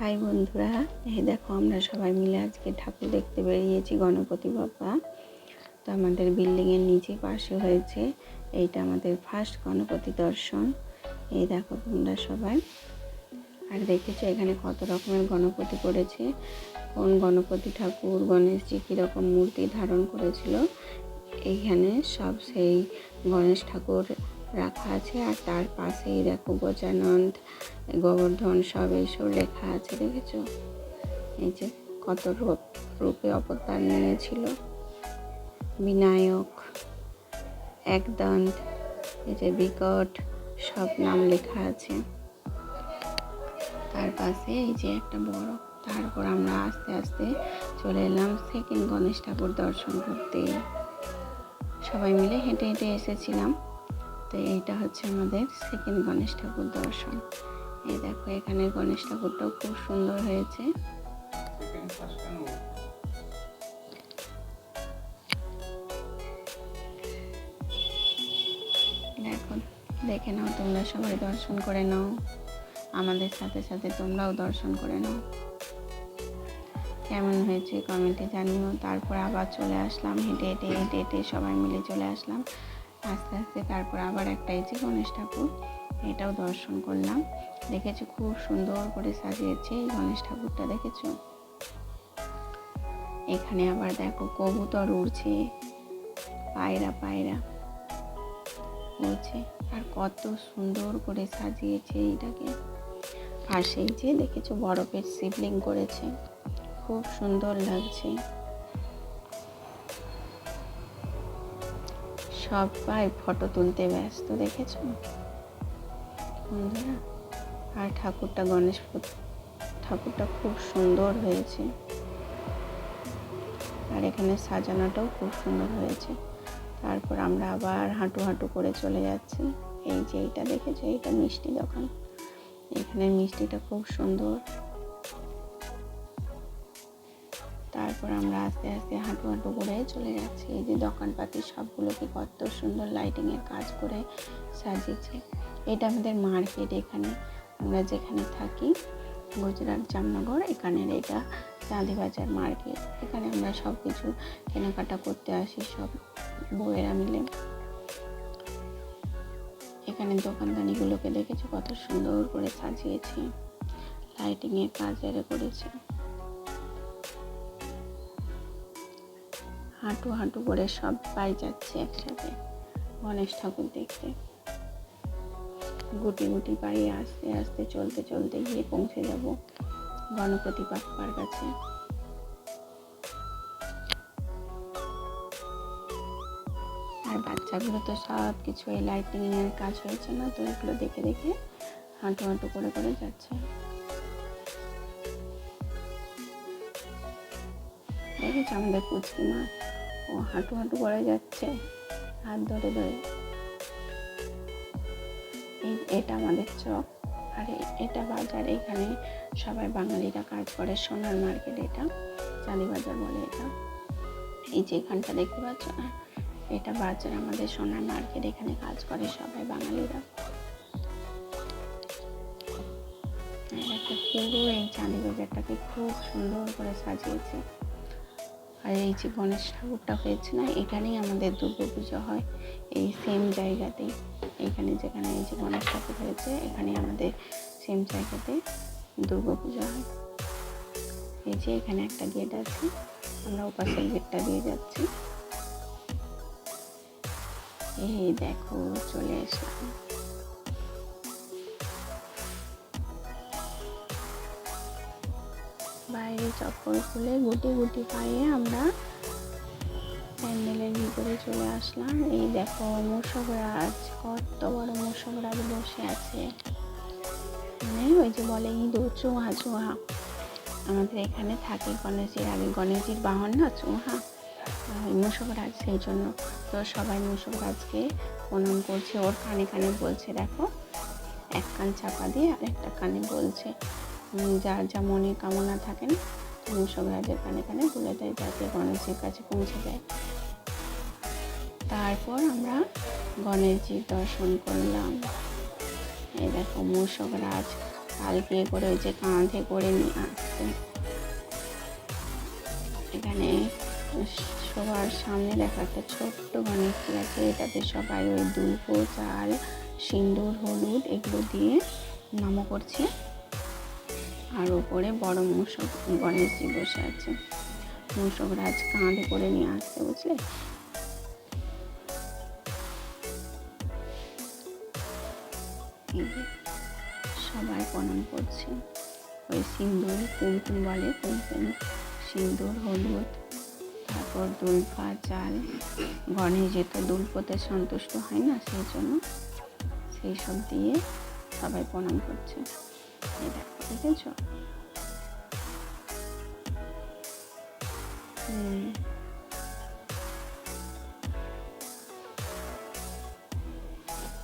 High বন্ধুরা, এই দেখো আমরা সবাই মিলে আজকে ঠাকুর দেখতে বেরিয়েছি, গণপতি বাবা। তো আমাদের বিল্ডিংয়ের নিচে পাশে হয়েছে, এইটা আমাদের ফার্স্ট গণপতি দর্শন। এই দেখো তোমরা সবাই। আর দেখেছ এখানে কত রকমের গণপতি করেছে কোন গণপতি ঠাকুর, গণেশজি কীরকম মূর্তি ধারণ করেছিল, এইখানে সব সেই গণেশ ঠাকুর রাখা আছে আর তার পাশেই দেখো গজানন্দ গোবর্ধন সব এইসব লেখা আছে, দেখেছ? এই যে কত রূপ, রূপে অবতার নিয়েছিল। বিনায়ক একদন্ত এই যে বিকট, সব নাম লেখা আছে। তার পাশে এই যে একটা বড় তারপর আমরা আস্তে আস্তে চলে এলাম সেকেন্ড গণেশ ঠাকুর দর্শন করতে। সবাই মিলে হেঁটে হেঁটে এসেছিলাম। তো এইটা হচ্ছে আমাদের সেকেন্ড গণেশ ঠাকুর দর্শন। এই দেখো, এখানে গণেশ ঠাকুরটাও খুব সুন্দর হয়েছে। দেখো, দেখে নাও, তোমরা সবাই দর্শন করে নাও। আমাদের সাথে সাথে তোমরাও দর্শন করে নাও। কেমন হয়েছে কমেন্টে জানিও। তারপর আবার চলে আসলাম, হেঁটে হেঁটে হেঁটে হেঁটে সবাই মিলে চলে আসলাম। আস্তে আস্তে তারপর আবার একটা এই যে গণেশ ঠাকুর, এটাও দর্শন করলাম। দেখেছ খুব সুন্দর করে সাজিয়েছে এই গণেশ ঠাকুরটা, দেখেছ? এখানে আবার দেখো কবুতর উড়ছে, পায়রা পায়রা উড়ছে, আর কত সুন্দর করে সাজিয়েছে এইটাকে। আর সেই যে দেখেছ বরফের শিবলিং করেছে, খুব সুন্দর লাগছে। সবাই ফটো তুলতে ব্যস্ত, দেখেছ? বন্ধুরা, আর ঠাকুরটা গণেশ ঠাকুরটা খুব সুন্দর হয়েছে। আর এখানে সাজানোটাও খুব সুন্দর হয়েছে। তারপর আমরা আবার হাঁটু হাঁটু করে চলে যাচ্ছি। এই যে এইটা দেখেছ? এইটা মিষ্টি দোকান। এখানে মিষ্টিটা খুব সুন্দর। তারপর আমরা আস্তে আস্তে হাঁটু হাঁটু করে চলে যাচ্ছি। এই যে দোকানপাতি সবগুলোকে কত সুন্দর লাইটিংয়ের কাজ করে সাজিয়েছে। এটা আমাদের মার্কেট এখানে। আমরা যেখানে থাকি, গুজরাট জামনগর, এখানের এটা চাঁদিবাজার মার্কেট এখানে আমরা সব কিছু কেনাকাটা করতে আসি সব বউয়েরা মিলে। এখানে দোকানদানিগুলোকে দেখেছ কত সুন্দর করে সাজিয়েছে। লাইটিংয়ের কাজ এর করেছে। হাঁটু হাঁটু করে সবাই যাচ্ছে একসাথে। গণেশ ঠাকুর দেখতে। গুটি গুটি পায়ে আস্তে আস্তে চলতে চলতে গিয়ে পৌঁছে যাব গণপতি বাপ্পার কাছে। আর বাচ্চাগুলো তো সব কিছু এই লাইটিংয়ের কাজ হয়েছে না, তো এগুলো দেখে দেখে হাঁটু হাঁটু করে করে যাচ্ছে। দেখেছ আমাদের পুচকি মা। ও হাঁটু হাঁটু করে যাচ্ছে, হাত ধরে ধরে। এটা আমাদের চক। আর এটা বাজার, এখানে সবাই বাঙালিরা কাজ করে, সোনার মার্কেট এটা, চাঁদিবাজার বলে এটা। এই যে এখানটা দেখতে পাচ্ছ? না এটা বাজার, আমাদের সোনার মার্কেট, এখানে কাজ করে সবাই বাঙালিরা। একটা পুরো এই চাঁদি বাজারটাকে খুব সুন্দর করে সাজিয়েছে। আর এই যে গণেশ ঠাকুরটা হয়েছে না, এখানেই আমাদের দুর্গা পুজো হয়, এই সেম জায়গাতেই। এখানে যেখানে এই যে গণেশ ঠাকুর হয়েছে এখানে আমাদের সেম জায়গাতে দুর্গা পুজো হয়। এই যে এখানে একটা গেট আছে, আমরা ওপাশের গেটটা দিয়ে যাচ্ছি। এই দেখো, চলে এসলাম। বাইরে চপ্পল খুলে গুটি গুটি পায়ে আমরা প্যান্ডেলের ভিতরে চলে আসলাম। এই দেখো মুসবরাজ কত বড় মুসবরাজ বসে আছে। মানে ওই যে বলে ইঁদুর, চুহা চুহা। আমাদের এখানে থাকে গণেশের আগে, গণেশের বাহন না, চুহা। মুসবরাজ সেই জন্য। তো সবাই মুসবরাজকে প্রণাম করছে। ওর কানে কানে বলছে, দেখো, এক কান চাপা দিয়ে আর একটা কানে বলছে। যার যা মনে কামনা থাকেন মুসবরাজের কানে কানে বলে দেয় যাতে গণেশজির কাছে পৌঁছে যায়। তারপর আমরা গণেশজির দর্শন করলাম। এই দেখো মূষকরাজ পালকিয়ে করে ওই যে কাঁধে করে নিয়ে আসছে। এখানে সবার সামনে দেখা একটা ছোট্ট গণেশজি আছে, এটাতে সবাই ওই দুল্প চাল সিন্দুর, হলুদ এগুলো দিয়ে নম করছে। আর ওপরে বড় মূষক গণেশজি বসে আছে। মূষক রাজ কাঁধে করে নিয়ে আসছে, বুঝলে? সবাই প্রণাম করছে। ওই সিন্দুর, কুমকুম বলে কুমকুম। সিন্দুর, হলুদ, তারপর দুলফা, চাল। গণেশ যেহেতু দুলপতে সন্তুষ্ট হয় না সেই জন্য। সেই সব দিয়ে সবাই প্রণাম করছে। দেখো। দেখেছ?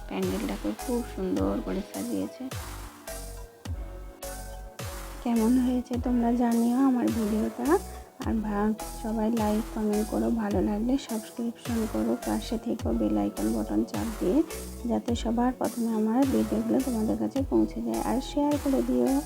প্যান্ডেলটাকে খুব সুন্দর করে সাজিয়েছে। কেমন হয়েছে তোমরা জানিও আমার ভিডিওটা। আর ভা- সবাই লাইক কমেন্ট করো। ভালো লাগলে সাবস্ক্রিপশন করো। পাশে থেকে বেল আইকন বটন চাপ দিয়ে, যাতে সবার প্রথমে আমার ভিডিওগুলো তোমাদের কাছে পৌঁছে যায়। আর শেয়ার করে দিও।